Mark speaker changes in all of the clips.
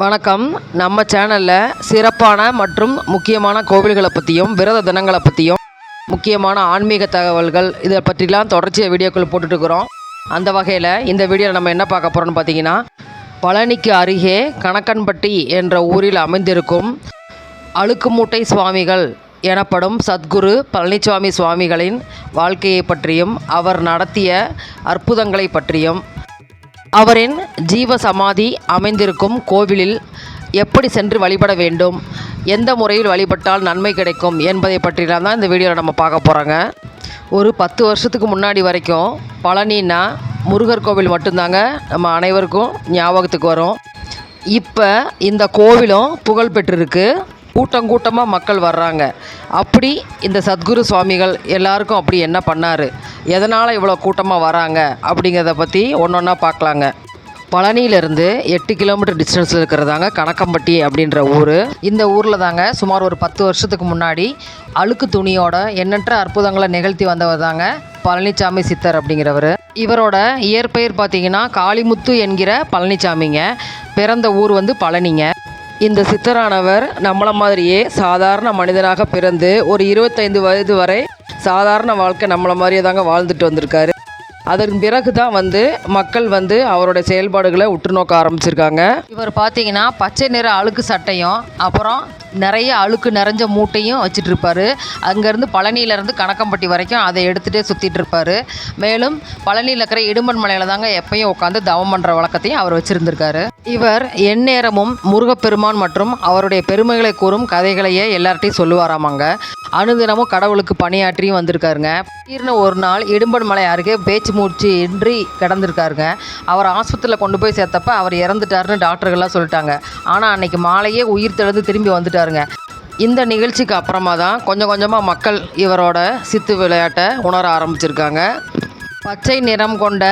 Speaker 1: வணக்கம். நம்ம சேனலில் சிறப்பான மற்றும் முக்கியமான கோவில்களை பற்றியும் விரத தினங்களை பற்றியும் முக்கியமான ஆன்மீக தகவல்கள் இதை பற்றிலாம் தொடர்ச்சியாக வீடியோக்கள் போட்டுட்ருக்குறோம் அந்த வகையில் இந்த வீடியோவில் நம்ம என்ன பார்க்க போகிறோம்னு பார்த்தீங்கன்னா பழனிக்கு அருகே கணக்கன்பட்டி என்ற ஊரில் அமைந்திருக்கும் அழுக்குமூட்டை சுவாமிகள் எனப்படும் சத்குரு பழனிசாமி சுவாமிகளின் வாழ்க்கையை பற்றியும் அவர் நடத்திய அற்புதங்களை பற்றியும் அவரின் ஜீவ சமாதி அமைந்திருக்கும் கோவிலில் எப்படி சென்று வழிபட வேண்டும்? எந்த முறையில் வழிபட்டால் நன்மை கிடைக்கும் என்பதை பற்றிலாம் தான் இந்த வீடியோவில் நம்ம பார்க்க போகிறோங்க ஒரு பத்து வருஷத்துக்கு முன்னாடி வரைக்கும் பழனின்னா முருகர் கோவில் மட்டும்தாங்க நம்ம அனைவருக்கும் ஞாபகத்துக்கு வரும். இப்போ இந்த கோவிலும் புகழ் பெற்றிருக்கு. கூட்டம் கூட்டமாக மக்கள் வர்றாங்க. அப்படி இந்த சத்குரு சுவாமிகள் எல்லாருக்கும் அப்படி என்ன பண்ணார்? எதனால் இவ்வளோ கூட்டமாக வராங்க? அப்படிங்கிறத பற்றி ஒன்று ஒன்றா பார்க்கலாங்க பழனியிலேருந்து எட்டு கிலோமீட்டர் டிஸ்டன்ஸில் இருக்கிறதாங்க கணக்கம்பட்டி அப்படின்ற ஊர். இந்த ஊரில் தாங்க சுமார் ஒரு பத்து வருஷத்துக்கு முன்னாடி அழுக்கு துணியோட எண்ணற்ற அற்புதங்களை நிகழ்த்தி வந்தவர் தாங்க பழனிசாமி சித்தர் அப்படிங்கிறவர். இவரோட இயற்பெயர் பார்த்தீங்கன்னா காளிமுத்து என்கிற பழனிசாமிங்க பிறந்த ஊர் வந்து பழனிங்க. இந்த சித்தரானவர் நம்மளை மாதிரியே சாதாரண மனிதனாக பிறந்து ஒரு இருபத்தைந்து வயது வரை சாதாரண வாழ்க்கை நம்மளை மாதிரியே தாங்க வாழ்ந்துட்டு வந்திருக்காரு. அதன் பிறகு தான் வந்து மக்கள் வந்து அவருடைய செயல்பாடுகளை உற்று நோக்க ஆரம்பிச்சிருக்காங்க. இவர் பார்த்தீங்கன்னா பச்சை நிற அழுக்கு சட்டையும் அப்புறம் நிறைய அழுக்கு நிறைஞ்ச மூட்டையும் வச்சுட்டு இருப்பாரு அங்கேருந்து பழனியிலேருந்து கணக்கம்பட்டி வரைக்கும் அதை எடுத்துகிட்டே சுற்றிட்டு இருப்பாரு மேலும் பழனியில் இருக்கிற இடுமன் மலையில் தாங்க எப்பயும் உட்காந்து தவம் பண்ணுற வழக்கத்தையும் அவர் வச்சுருந்துருக்காரு. இவர் எந்நேரமும் முருகப்பெருமான் மற்றும் அவருடைய பெருமைகளை கூறும் கதைகளையே எல்லார்ட்டையும் சொல்லுவாராமாங்க. அனுதினமும் கடவுளுக்கு பணியாற்றியும் வந்திருக்காருங்க. திடீர்னு ஒரு நாள் இடும்பன் மலை அருகே பேச்சு மூச்சு இன்றி கிடந்திருக்காருங்க. அவர் ஆஸ்பத்திரியில் கொண்டு போய் சேர்த்தப்ப அவர் இறந்துட்டாருன்னு டாக்டர்கள்லாம் சொல்லிட்டாங்க. ஆனால் அன்னைக்கு மாலையே உயிர் தெழுந்து திரும்பி வந்துட்டாருங்க. இந்த நிகழ்ச்சிக்கு அப்புறமா தான் கொஞ்சம் கொஞ்சமாக மக்கள் இவரோட சித்து விளையாட்டை உணர ஆரம்பிச்சிருக்காங்க. பச்சை நிறம் கொண்ட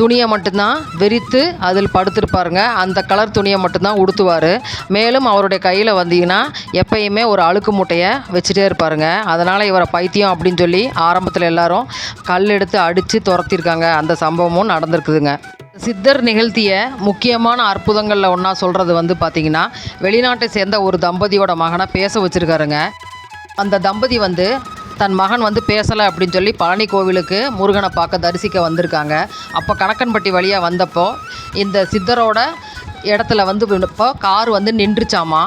Speaker 1: துணியை மட்டும்தான் விரித்து அதில் படுத்திருப்பாருங்க அந்த கலர் துணியை மட்டும்தான் உடுத்துவார். மேலும் அவருடைய கையில் வந்தீங்கன்னா எப்பயுமே ஒரு அழுக்கு மூட்டையை வச்சுட்டே இருப்பாருங்க. அதனால் இவரை பைத்தியம் அப்படின்னு சொல்லி ஆரம்பத்தில் எல்லாரும் கல் எடுத்து அடித்து துரத்திருக்காங்க. அந்த சம்பவமும் நடந்திருக்குதுங்க. சித்தர் நிகழ்த்திய முக்கியமான அற்புதங்களில் ஒன்றா சொல்கிறது வந்து பார்த்திங்கன்னா வெளிநாட்டை சேர்ந்த ஒரு தம்பதியோட மகனை பேச வச்சுருக்காருங்க. அந்த தம்பதி வந்து தன் மகன் வந்து பேசலை அப்படின்னு சொல்லி பழனி கோவிலுக்கு முருகனை பார்க்க தரிசிக்க வந்திருக்காங்க. அப்போ கணக்கன்பட்டி வழியாக வந்தப்போ இந்த சித்தரோட இடத்துல வந்து இப்போ கார் வந்து நின்றுச்சாமா?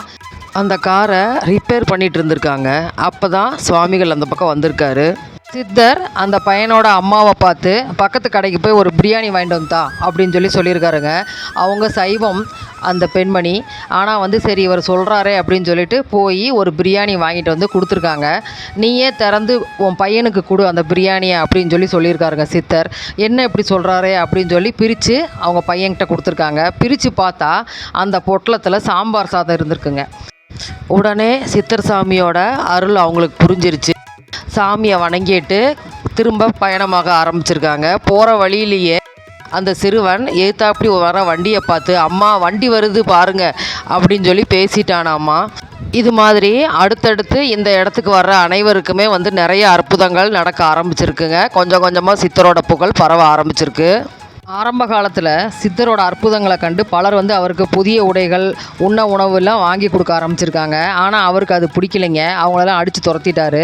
Speaker 1: அந்த காரை ரிப்பேர் பண்ணிகிட்டு இருந்திருக்காங்க. அப்போ தான் சுவாமிகள் அந்த பக்கம் வந்திருக்காரு. சித்தர் அந்த பையனோட அம்மாவை பார்த்து பக்கத்து கடைக்கு போய் ஒரு பிரியாணி வாங்கிட்டு வந்தா அப்படின்னு சொல்லி சொல்லியிருக்காருங்க. அவங்க சைவம் அந்த பெண்மணி. ஆனால் வந்து சரி இவர் சொல்கிறாரே அப்படின்னு சொல்லிட்டு போய் ஒரு பிரியாணி வாங்கிட்டு வந்து கொடுத்துருக்காங்க. நீயே திறந்து உன் பையனுக்கு கொடு அந்த பிரியாணியை? அப்படின்னு சொல்லி சொல்லியிருக்காருங்க சித்தர். என்ன இப்படி சொல்கிறாரே அப்படின்னு சொல்லி பிரித்து அவங்க பையன்கிட்ட கொடுத்துருக்காங்க. பிரித்து பார்த்தா அந்த பொட்டலத்தில் சாம்பார் சாதம் இருந்திருக்குங்க. உடனே சித்தர் சாமியோட அருள் அவங்களுக்கு புரிஞ்சிருச்சு. சாமியை வணங்கிட்டு திரும்ப பயணமாக ஆரம்பிச்சிருக்காங்க. போகிற வழியிலேயே அந்த சிறுவன் ஏத்தாப்படி வர வண்டியை பார்த்து அம்மா வண்டி வருது பாருங்க அப்படின்னு சொல்லி பேசிட்டானாம்மா இது மாதிரி அடுத்தடுத்து இந்த இடத்துக்கு வர்ற அனைவருக்குமே வந்து நிறைய அற்புதங்கள் நடக்க ஆரம்பிச்சிருக்குங்க. கொஞ்சம் கொஞ்சமாக சித்தரோட புகழ் பரவ ஆரம்பிச்சிருக்கு. ஆரம்ப காலத்தில் சித்தரோட அற்புதங்களை கண்டு பலர் வந்து அவருக்கு புதிய உடைகள் உண்ண உணவுலாம் வாங்கி கொடுக்க ஆரம்பிச்சிருக்காங்க. ஆனால் அவருக்கு அது பிடிக்கலைங்க. அவங்களெல்லாம் அடித்து துரத்திட்டாரு.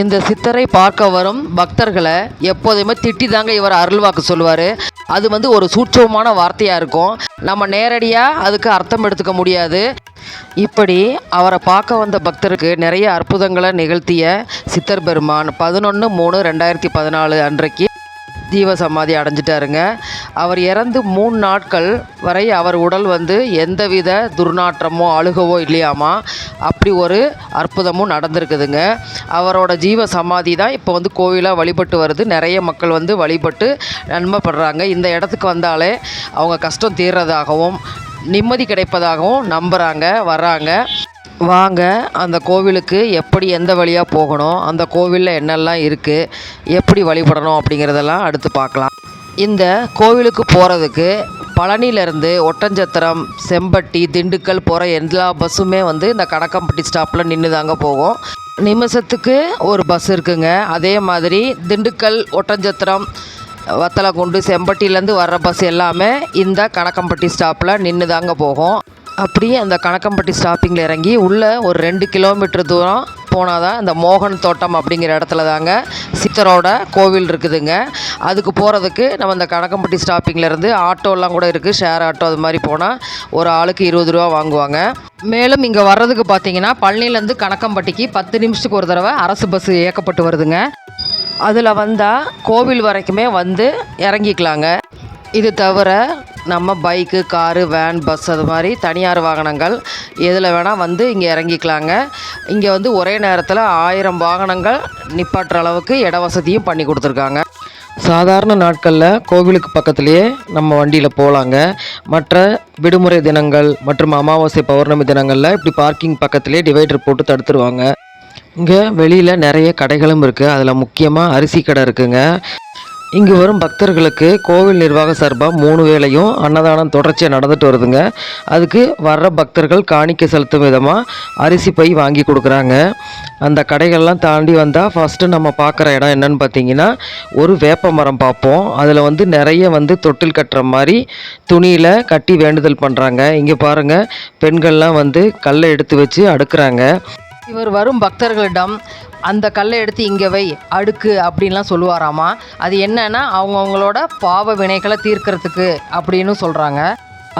Speaker 1: இந்த சித்தரை பார்க்க வரும் பக்தர்களை எப்போதுமே திட்டி தாங்க இவர் அருள்வாக்கு சொல்லுவார். அது வந்து ஒரு சூட்சமான வார்த்தையாக இருக்கும். நம்ம நேரடியாக அதுக்கு அர்த்தம் எடுத்துக்க முடியாது. இப்படி அவரை பார்க்க வந்த பக்தருக்கு நிறைய அற்புதங்களை நிகழ்த்திய சித்தர் பெருமான் பதினொன்று மூணு ரெண்டாயிரத்தி பதினாலு அன்றைக்கு ஜீவ சமாதி அடைஞ்சிட்டாருங்க. அவர் இறந்து மூணு நாட்கள் வரை அவர் உடல் வந்து எந்தவித துர்நாற்றமோ அழுகவோ இல்லையாமா? அப்படி ஒரு அற்புதமும் நடந்திருக்குதுங்க. அவரோட ஜீவ சமாதி தான் இப்போ வந்து கோவிலாக வழிபட்டு வருது. நிறைய மக்கள் வந்து வழிபட்டு நன்மைப்படுறாங்க. இந்த இடத்துக்கு வந்தாலே அவங்க கஷ்டம் தீர்றதாகவும் நிம்மதி கிடைப்பதாகவும் நம்புகிறாங்க வர்றாங்க. வாங்க அந்த கோவிலுக்கு எப்படி எந்த வழியாக போகணும் அந்த கோவிலில் என்னெல்லாம் இருக்குது எப்படி வழிபடணும் அப்படிங்கிறதெல்லாம் அடுத்து பார்க்கலாம். இந்த கோவிலுக்கு போகிறதுக்கு பழனியிலேருந்து ஒட்டஞ்சத்திரம் செம்பட்டி திண்டுக்கல் போகிற எல்லா பஸ்ஸுமே வந்து இந்த கணக்கம்பட்டி ஸ்டாப்பில் நின்று தாங்க போகும். நிமிஷத்துக்கு ஒரு பஸ் இருக்குங்க. அதே மாதிரி திண்டுக்கல் ஒட்டஞ்சத்திரம் வத்தலக்குண்டு செம்பட்டியிலேருந்து வர்ற பஸ் எல்லாமே இந்த கணக்கம்பட்டி ஸ்டாப்பில் நின்று தாங்க போகும். அப்படியே அந்த கணக்கம்பட்டி ஸ்டாப்பிங்கில் இறங்கி உள்ளே ஒரு ரெண்டு கிலோமீட்டர் தூரம் போனால் தான் இந்த மோகன் தோட்டம் அப்படிங்கிற இடத்துல தாங்க சித்தரோட கோவில் இருக்குதுங்க. அதுக்கு போகிறதுக்கு நம்ம இந்த கணக்கம்பட்டி ஸ்டாப்பிங்லேருந்து ஆட்டோலாம் கூட இருக்குது ஷேர் ஆட்டோ அது மாதிரி போனால் ஒரு ஆளுக்கு இருபது ரூபா வாங்குவாங்க. மேலும் இங்கே வர்றதுக்கு பார்த்தீங்கன்னா பழனிலேருந்து கணக்கம்பட்டிக்கு பத்து நிமிஷத்துக்கு ஒரு தடவை அரசு பஸ் இயக்கப்பட்டு வருதுங்க. அதில் வந்தால் கோவில் வரைக்குமே வந்து இறங்கிக்கலாங்க. இது தவிர நம்ம பைக்கு காரு வேன் பஸ் அது மாதிரி தனியார் வாகனங்கள் எதில் வேணால் வந்து இங்கே இறங்கிக்கலாங்க. இங்கே வந்து ஒரே நேரத்தில் ஆயிரம் வாகனங்கள் நிப்பாட்டுற அளவுக்கு இட வசதியும் பண்ணி கொடுத்துருக்காங்க. சாதாரண நாட்களில் கோவிலுக்கு பக்கத்துலேயே நம்ம வண்டியில் போகலாங்க மற்ற விடுமுறை தினங்கள் மற்றும் அமாவாசை பௌர்ணமி தினங்களில் இப்படி பார்க்கிங் பக்கத்துலேயே டிவைடர் போட்டு தடுத்துருவாங்க. இங்கே வெளியில் நிறைய கடைகளும் இருக்குது அதில் முக்கியமாக அரிசி கடை இருக்குங்க. இங்கு வரும் பக்தர்களுக்கு கோவில் நிர்வாக சார்பாக மூணு வேளையும் அன்னதானம் தொடர்ச்சியாக நடந்துட்டு வருதுங்க. அதுக்கு வர்ற பக்தர்கள் காணிக்கை செலுத்தும் விதமாக அரிசி பை வாங்கி கொடுக்குறாங்க. அந்த கடைகள்லாம் தாண்டி வந்தால் ஃபஸ்ட்டு நம்ம பார்க்குற இடம் என்னன்னு பார்த்தீங்கன்னா ஒரு வேப்ப மரம் பார்ப்போம் அதில் வந்து நிறைய வந்து தொட்டில் கட்டுற மாதிரி துணியில் கட்டி வேண்டுதல் பண்ணுறாங்க இங்கே பாருங்கள் பெண்கள்லாம் வந்து கல்லை எடுத்து வச்சு அடுக்குறாங்க. இவர் வரும் பக்தர்களிடம் அந்த கல்லை எடுத்து இங்கே வை அடுக்கு அப்படின்லாம் சொல்லுவாராமா. அது என்னன்னா அவங்கவுங்களோட பாவ வினைகளை தீர்க்கறதுக்கு அப்படின்னு சொல்கிறாங்க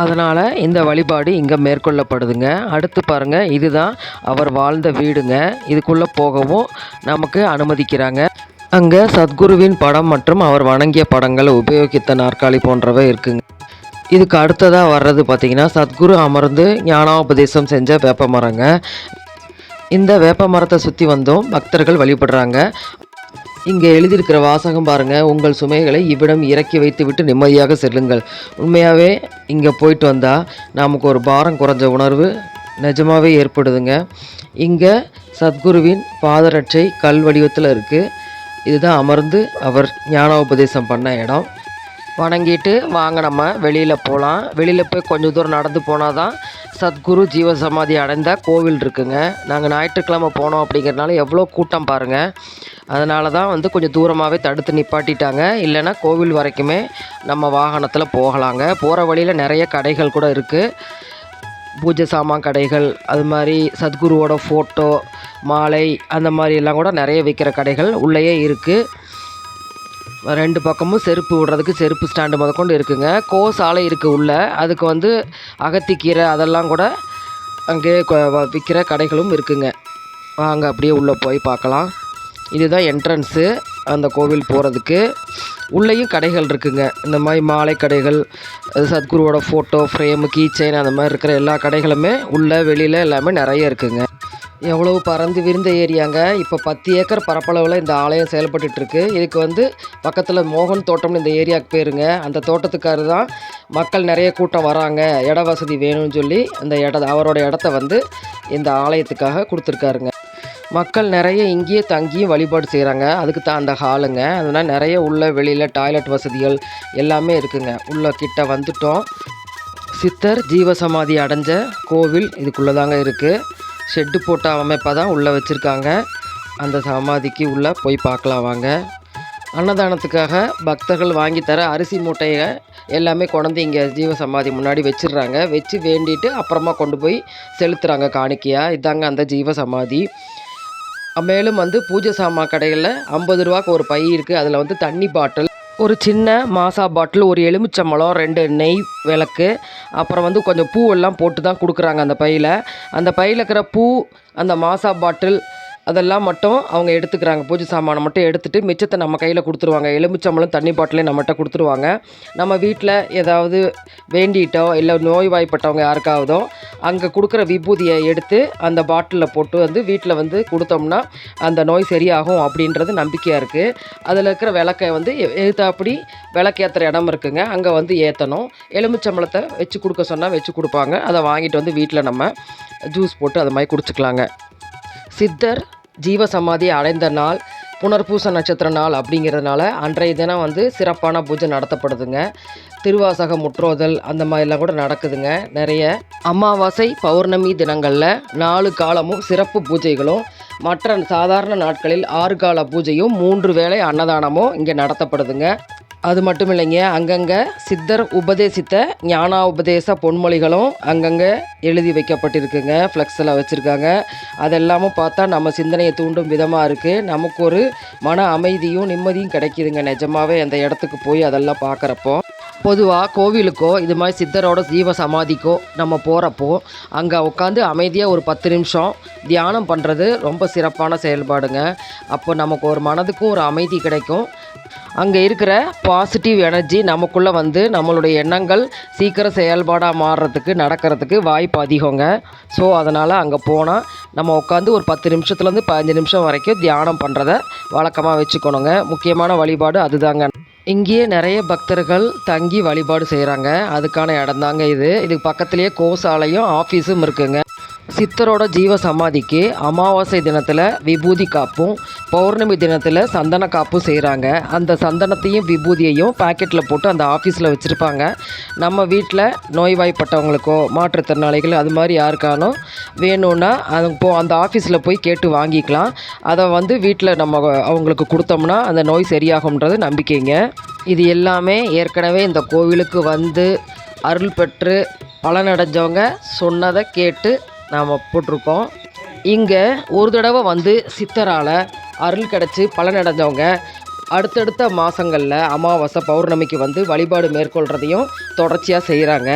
Speaker 1: அதனால் இந்த வழிபாடு இங்கே மேற்கொள்ளப்படுதுங்க. அடுத்து பாருங்கள் இதுதான் அவர் வாழ்ந்த வீடுங்க. இதுக்குள்ளே போகவும் நமக்கு அனுமதிக்கிறாங்க. அங்கே சத்குருவின் படம் மற்றும் அவர் வணங்கிய படங்களை உபயோகித்த நாற்காலி போன்றவை இருக்குங்க. இதுக்கு அடுத்ததாக வர்றது பார்த்திங்கன்னா சத்குரு அமர்ந்து ஞானோபதேசம் செஞ்ச வேப்ப மரங்க. இந்த வேப்ப மரத்தை சுற்றி வந்தும். பக்தர்கள் வழிபடுறாங்க. இங்கே எழுதியிருக்கிற வாசகம் பாருங்கள் உங்கள் சுமைகளை இவ்விடம் இறக்கி வைத்துவிட்டு நிம்மதியாக செல்லுங்கள். உண்மையாகவே இங்கே போயிட்டு வந்தால் நமக்கு ஒரு பாரம் குறைஞ்ச உணர்வு நிஜமாகவே ஏற்படுதுங்க. இங்கே சத்குருவின் பாதரட்சை கல் வடிவத்தில் இருக்குது இதுதான் அமர்ந்து அவர் ஞான உபதேசம் பண்ண இடம். வணங்கிட்டு வாங்க நம்ம வெளியில் போகலாம் வெளியில் போய் கொஞ்சம் தூரம் நடந்து போனால் தான் சத்குரு ஜீவசமாதி அடைந்த கோவில் இருக்குங்க. நாங்கள் ஞாயிற்றுக்கிழமை போனோம் அப்படிங்கிறனால எவ்வளோ கூட்டம் பாருங்கள் அதனால தான் வந்து கொஞ்சம் தூரமாகவே தடுத்து நிப்பாட்டிட்டாங்க. இல்லைன்னா கோவில் வரைக்குமே நம்ம வாகனத்தில் போகலாங்க. போகிற வழியில் நிறைய கடைகள் கூட இருக்குது பூஜை சாமான் கடைகள் அது மாதிரி சத்குருவோட ஃபோட்டோ மாலை அந்த மாதிரி எல்லாம் கூட நிறைய விற்கிற கடைகள் உள்ளேயே இருக்குது ரெண்டு பக்கமும் செருப்பு விடுறதுக்கு செருப்பு ஸ்டாண்டு முதற்கொண்டு இருக்குங்க. கோ சாலை இருக்குது உள்ளே. அதுக்கு வந்து அகத்திக்கீரை அதெல்லாம் கூட அங்கே விற்கிற கடைகளும் இருக்குங்க. வாங்க அப்படியே உள்ளே போய் பார்க்கலாம். இதுதான் என்ட்ரன்ஸு அந்த கோவில் போகிறதுக்கு உள்ளேயும் கடைகள் இருக்குங்க. இந்த மாதிரி மாலை கடைகள் சத்குருவோட ஃபோட்டோ ஃப்ரேமு கீ செயின் அந்த மாதிரி இருக்கிற எல்லா கடைகளுமே உள்ளே வெளியில் எல்லாமே நிறைய இருக்குங்க. எவ்வளவு பறந்து விரிந்த ஏரியாங்க. இப்போ பத்து ஏக்கர் பரப்பளவில் இந்த ஆலயம் செயல்பட்டுருக்கு இதுக்கு வந்து பக்கத்தில் மோகன் தோட்டம்னு இந்த ஏரியாவுக்கு பேருங்க. அந்த தோட்டத்துக்காரு தான் மக்கள் நிறைய கூட்டம் வராங்க. இட வசதி வேணும்னு சொல்லி அந்த இட அவரோட இடத்த வந்து இந்த ஆலயத்துக்காக கொடுத்துருக்காருங்க. மக்கள் நிறைய இங்கேயே தங்கியும் வழிபாடு செய்கிறாங்க அதுக்கு தான் அந்த ஹாலுங்க. அதனால் நிறைய உள்ள வெளியில் டாய்லெட் வசதிகள் எல்லாமே இருக்குங்க. உள்ள கிட்ட வந்துட்டோம். சித்தர் ஜீவசமாதி அடைஞ்ச கோவில் இதுக்குள்ளே தாங்க இருக்குது ஷெட்டு போட்ட அமைப்பாக தான் உள்ளே வச்சுருக்காங்க. அந்த சமாதிக்கு உள்ளே போய் பார்க்கலாம் வாங்க. அன்னதானத்துக்காக பக்தர்கள் வாங்கி தர அரிசி மூட்டையை எல்லாமே கொண்டு இங்கே ஜீவசமாதி முன்னாடி வச்சிடுறாங்க. வச்சு வேண்டிட்டு அப்புறமா கொண்டு போய் செலுத்துகிறாங்க காணிக்கையாக இதாங்க அந்த ஜீவ சமாதி. மேலும் வந்து பூஜை சாமான் கடைகளில் ஐம்பது ரூபாக்கு ஒரு பை இருக்குது அதில் வந்து தண்ணி பாட்டில் ஒரு சின்ன மாசா பாட்டில் ஒரு எலுமிச்சம்பழம் ரெண்டு நெய் விளக்கு அப்புறம் வந்து கொஞ்சம் பூவெல்லாம் போட்டு தான் கொடுக்குறாங்க அந்த பையில். அந்த பையில் இருக்கிற பூ அந்த மாசா பாட்டில் அதெல்லாம் மட்டும் அவங்க எடுத்துக்கிறாங்க. பூஜை சாமானை மட்டும் எடுத்துகிட்டு மிச்சத்தை நம்ம கையில் கொடுத்துருவாங்க. எலுமிச்சம்பளம் தண்ணி பாட்டிலையும் நம்மகிட்ட கொடுத்துருவாங்க. நம்ம வீட்டில் ஏதாவது வேண்டிட்டோ இல்லை நோய்வாய்ப்பட்டவங்க யாருக்காவதோ அங்கே கொடுக்குற விபூதியை எடுத்து அந்த பாட்டிலில் போட்டு வந்து வீட்டில் வந்து கொடுத்தோம்னா அந்த நோய் சரியாகும் அப்படின்றது நம்பிக்கையாக இருக்குது அதில் இருக்கிற விளக்கை வந்து எழுத்தாப்படி விளக்கேற்றுற இடம் இருக்குங்க. அங்கே வந்து ஏற்றணும் எலுமிச்சம்பளத்தை வச்சு கொடுக்க சொன்னால் வச்சு கொடுப்பாங்க. அதை வாங்கிட்டு வந்து வீட்டில் நம்ம ஜூஸ் போட்டு அது மாதிரி குடிச்சிக்கலாங்க. சித்தர் ஜீவசமாதி அடைந்த நாள் புனர்பூச நட்சத்திர நாள் அப்படிங்கிறதுனால அன்றைய தினம் வந்து சிறப்பான பூஜை நடத்தப்படுதுங்க. திருவாசக முற்றோதல் அந்த மாதிரிலாம் கூட நடக்குதுங்க. நிறைய அமாவாசை பௌர்ணமி தினங்களில் நாலு காலமும் சிறப்பு பூஜைகளும் மற்ற சாதாரண நாட்களில் ஆறு கால பூஜையும் மூன்று வேளை அன்னதானமும் இங்கே நடத்தப்படுதுங்க. அது மட்டும் இல்லைங்க அங்கங்கே சித்தர் உபதேசித்த ஞானா உபதேச பொன்மொழிகளும் அங்கங்கே எழுதி வைக்கப்பட்டிருக்குங்க ஃப்ளெக்ஸில் வச்சுருக்காங்க. அதெல்லாமும் பார்த்தா நம்ம சிந்தனையை தூண்டும் விதமாக இருக்குது நமக்கு ஒரு மன அமைதியும் நிம்மதியும் கிடைக்கிதுங்க. நிஜமாவே அந்த இடத்துக்கு போய் அதெல்லாம் பார்க்குறப்போ. பொதுவாக கோவிலுக்கோ இது மாதிரி சித்தரோட ஜீவ சமாதிக்கோ நம்ம போகிறப்போ அங்கே உட்காந்து அமைதியாக ஒரு பத்து நிமிஷம் தியானம் பண்ணுறது ரொம்ப சிறப்பான செயல்பாடுங்க. அப்போ நமக்கு ஒரு மனதுக்கும் ஒரு அமைதி கிடைக்கும். அங்கே இருக்கிற பாசிட்டிவ் எனர்ஜி நமக்குள்ளே வந்து நம்மளுடைய எண்ணங்கள் சீக்கிரம் செயல்பாடாக மாறுறதுக்கு நடக்கிறதுக்கு வாய்ப்பு அதிகங்க. ஸோ அதனால் அங்கே போனால் நம்ம உட்காந்து ஒரு பத்து நிமிஷத்துலேருந்து பதினஞ்சு நிமிஷம் வரைக்கும் தியானம் பண்ணுறத வழக்கமாக வச்சுக்கணுங்க. முக்கியமான வழிபாடு அதுதாங்க. இங்கேயே நிறைய பக்தர்கள் தங்கி வழிபாடு செய்கிறாங்க அதுக்கான இடம் தாங்க இது இதுக்கு பக்கத்துலேயே கோசாலையும் ஆஃபீஸும் இருக்குங்க. சித்தரோட ஜீவ சமாதிக்கு அமாவாசை தினத்தில் விபூதி காப்பும் பௌர்ணமி தினத்தில் சந்தன காப்பும் செய்கிறாங்க அந்த சந்தனத்தையும் விபூதியையும் பாக்கெட்டில் போட்டு அந்த ஆஃபீஸில் வச்சுருப்பாங்க. நம்ம வீட்டில் நோய்வாய்ப்பட்டவங்களுக்கோ மாற்றுத்திறனாளிகள் அது மாதிரி யாருக்கானோ வேணும்னா அது போ அந்த ஆஃபீஸில் போய் கேட்டு வாங்கிக்கலாம். அதை வந்து வீட்டில் நம்ம அவங்களுக்கு கொடுத்தோம்னா அந்த நோய் சரியாகும்ன்றது நம்பிக்கைங்க. இது எல்லாமே ஏற்கனவே இந்த கோவிலுக்கு வந்து அருள் பெற்று பலனடைஞ்சவங்க சொன்னதை கேட்டு நாம் போட்டிருக்கோம். இங்கே ஒரு தடவை வந்து சித்தரால் அருள் கிடச்சி பலனடைஞ்சவங்க அடுத்தடுத்த மாதங்களில் அமாவாசை பௌர்ணமிக்கு வந்து வழிபாடு மேற்கொள்கிறதையும் தொடர்ச்சியாக செய்கிறாங்க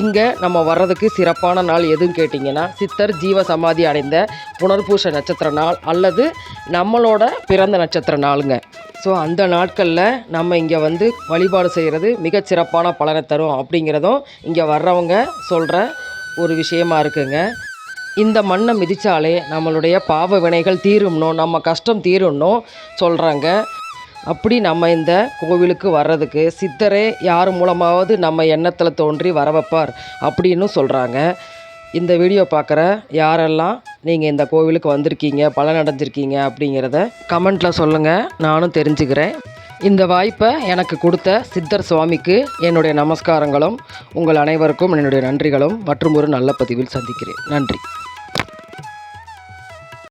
Speaker 1: இங்கே நம்ம வர்றதுக்கு சிறப்பான நாள் எதுன்னு கேட்டிங்கன்னா சித்தர் ஜீவ சமாதி அடைந்த புனர்பூச நட்சத்திர நாள் அல்லது நம்மளோட பிறந்த நட்சத்திர நாளுங்க. ஸோ அந்த நாட்களில் நம்ம இங்கே வந்து வழிபாடு செய்கிறது மிகச் சிறப்பான பலனை தரும் அப்படிங்கிறதும் இங்கே வர்றவங்க சொல்கிற ஒரு விஷயமா இருக்குங்க. இந்த மண்ணை மிதித்தாலே நம்மளுடைய பாவ வினைகள் தீரும்னும் நம்ம கஷ்டம் தீரும்னும் சொல்கிறாங்க அப்படி நம்ம இந்த கோவிலுக்கு வர்றதுக்கு சித்தரே யார் மூலமாவது நம்ம எண்ணத்தில் தோன்றி வர வைப்பார் அப்படின்னு சொல்கிறாங்க இந்த வீடியோ பார்க்குற யாரெல்லாம் நீங்கள் இந்த கோவிலுக்கு வந்திருக்கீங்க பலனடைஞ்சிருக்கீங்க அப்படிங்கிறத கமெண்ட்டில் சொல்லுங்கள் நானும் தெரிஞ்சுக்கிறேன். இந்த வாய்ப்பை எனக்கு கொடுத்த சித்தர் சுவாமிக்கு என்னுடைய நமஸ்காரங்களும் உங்கள் அனைவருக்கும் என்னுடைய நன்றிகளும் மற்றும் ஒரு நல்ல பதிவில் சந்திக்கிறேன். நன்றி.